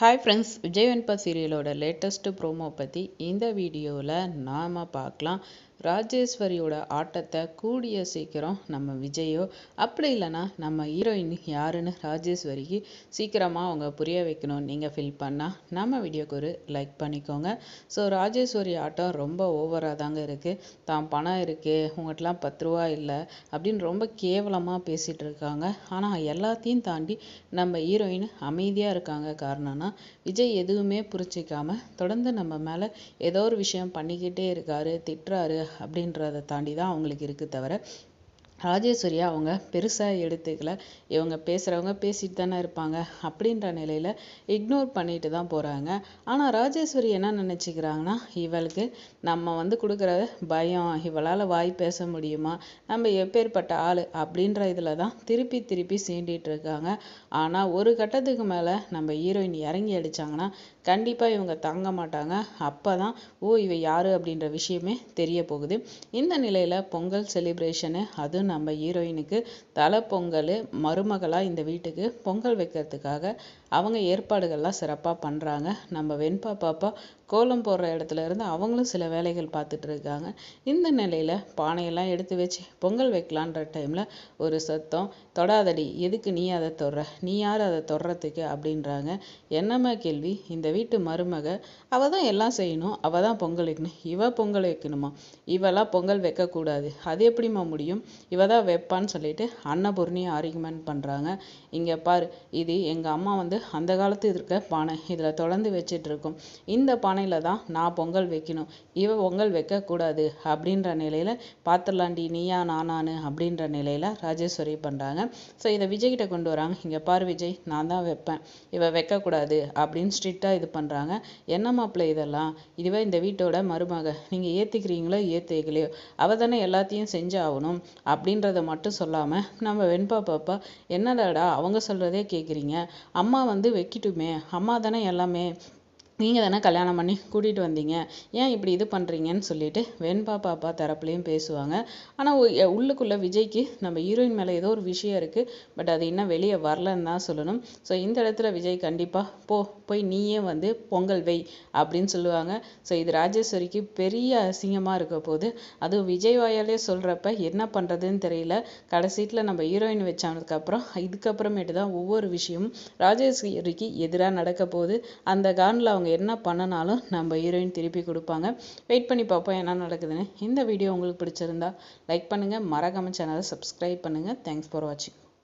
Hi friends விஜயவன்பா சீரியலோட latest promo பற்றி இந்த வீடியோவில் நாம் பார்க்கலாம். ராஜேஸ்வரியோட ஆட்டத்தை கூடிய சீக்கிரம் நம்ம விஜயோ அப்படி இல்லைன்னா நம்ம ஹீரோயின் யாருன்னு ராஜேஸ்வரிக்கு சீக்கிரமாக அவங்க புரிய வைக்கணும் நீங்கள் ஃபீல் பண்ணால் நம்ம வீடியோக்கு ஒரு லைக் பண்ணிக்கோங்க. ஸோ ராஜேஸ்வரி ஆட்டம் ரொம்ப ஓவராக தாங்க இருக்குது தான் பணம் இருக்குது உங்கள்கிட்டலாம் பத்து ரூபா இல்லை அப்படின்னு ரொம்ப கேவலமாக பேசிகிட்டு இருக்காங்க. ஆனால் எல்லாத்தையும் தாண்டி நம்ம ஹீரோயின் அமைதியாக இருக்காங்க. காரணம்னா விஜய் எதுவுமே புரிச்சிக்காமல் தொடர்ந்து நம்ம மேலே ஏதோ ஒரு விஷயம் பண்ணிக்கிட்டே இருக்காரு திட்டுறாரு அப்படின்றத தாண்டி தான் அவங்களுக்கு இருக்குது தவிர ராஜேஸ்வரியா அவங்க பெருசாக எடுத்துக்கல. இவங்க பேசுகிறவங்க பேசிட்டு தானே இருப்பாங்க. அப்படின்ற நிலையில் இக்னோர் பண்ணிட்டு தான் போகிறாங்க ஆனால் ராஜேஸ்வரி என்ன நினச்சிக்கிறாங்கன்னா இவளுக்கு நம்ம வந்து கொடுக்குற பயம் இவளால் வாய் பேச முடியுமா? நம்ம எப்பேற்பட்ட ஆள்? அப்படின்ற இதில் தான் திருப்பி திருப்பி சீண்டிட்டு இருக்காங்க. ஆனால் ஒரு கட்டத்துக்கு மேலே நம்ம ஹீரோயின் இறங்கி அடித்தாங்கன்னா கண்டிப்பாக இவங்க தாங்க மாட்டாங்க. அப்போ தான் ஓ இவ யார்? அப்படின்ற விஷயமே தெரிய போகுது. இந்த நிலையில் பொங்கல் செலிப்ரேஷனு அதுவும் நம்ம ஹீரோயினுக்கு தலை பொங்கல் மருமகளாக இந்த வீட்டுக்கு பொங்கல் வைக்கிறதுக்காக அவங்க ஏற்பாடுகள்லாம் சிறப்பாக பண்ணுறாங்க நம்ம வெண்பா பாப்பா கோலம் போடுற இடத்துல இருந்து அவங்களும் சில வேலைகள் பார்த்துட்டு இருக்காங்க. இந்த நிலையில் பானையெல்லாம் எடுத்து வச்சு பொங்கல் வைக்கலான்ற டைமில் ஒரு சத்தம் தொடாதடி எதுக்கு நீ அதை தொடுற? நீ யார் அதை தொடுறதுக்கு? அப்படின்றாங்க. என்னம்மா கேள்வி? இந்த வீட்டு மருமக அவள் தான் எல்லாம் செய்யணும் அவள் தான் பொங்கல் வைக்கணும் இவ பொங்கல் வைக்கணுமா? இவெல்லாம் பொங்கல் வைக்கக்கூடாது. அது எப்படிம்மா முடியும்? இவ தான் வைப்பான்னு சொல்லிட்டு அன்னபூர்ணியை ஆர்கியூமெண்ட் பண்ணுறாங்க இங்கே பார் இது எங்கள் அம்மா வந்து அந்த காலத்து இருக்க பானை இதில் தொடர்ந்து வச்சிட்டு இந்த பானையில் தான் நான் பொங்கல் வைக்கணும். இவ பொங்கல் வைக்கக்கூடாது அப்படின்ற நிலையில் பார்த்துடலாண்டி நீயா நானானு அப்படின்ற நிலையில் ராஜேஸ்வரி பண்ணுறாங்க ஸோ இதை விஜய்கிட்ட கொண்டு வராங்க. இங்கே பார் விஜய் நான் தான் வைப்பேன். இவ வைக்கக்கூடாது அப்படின்னு ஸ்ட்ரிக்டாக இது பண்ணுறாங்க என்ன மாப்பிள்ளை இதெல்லாம்? இதுவே இந்த வீட்டோட மருமக. நீங்கள் ஏற்றுக்கிறீங்களோ ஏற்றுக்கலையோ அவள் தானே எல்லாத்தையும் செஞ்சாகணும். அப்படின்றத மட்டும் சொல்லாமல் நம்ம வெண்பா பாப்பா என்னடாடா அவங்க சொல்கிறதே கேட்குறீங்க அம்மா வந்து வைக்கட்டுமே அம்மா தானே எல்லாமே. நீங்கள் தானே கல்யாணம் பண்ணி கூட்டிகிட்டு வந்தீங்க. ஏன் இப்படி இது பண்ணுறீங்கன்னு சொல்லிட்டு வெண்பா பாப்பா தரப்புலையும் பேசுவாங்க. ஆனால் உள்ளுக்குள்ளே விஜய்க்கு நம்ம ஹீரோயின் மேலே ஏதோ ஒரு விஷயம் இருக்குது பட் அது இன்னும் வெளியே வரலன்னு தான் சொல்லணும். ஸோ இந்த இடத்துல விஜய் கண்டிப்பாக போ போய் நீயே வந்து பொங்கல் வை அப்படின்னு சொல்லுவாங்க. ஸோ இது ராஜேஸ்வரிக்கு பெரிய அசிங்கமாக இருக்க போது அதுவும் விஜய் வாயாலே சொல்கிறப்ப என்ன பண்ணுறதுன்னு தெரியல. கடைசீட்டில் நம்ம ஹீரோயின் வச்சதுக்கப்புறம் இதுக்கப்புறமேட்டு தான் ஒவ்வொரு விஷயமும் ராஜேஸ்வரிக்கு எதிராக நடக்க போகுது. அந்த கார்னில் அவங்க என்ன பண்ணினாலும் நம்ம ஹீரோயின் திருப்பி கொடுப்பாங்க. வெயிட் பண்ணி பார்ப்போம் என்ன நடக்குதுன்னு. இந்த வீடியோ உங்களுக்கு பிடிச்சிருந்தா லைக் பண்ணுங்கள் மறக்காம சேனலை சப்ஸ்கிரைப் பண்ணுங்கள் தேங்க்ஸ் ஃபார் வாட்சிங்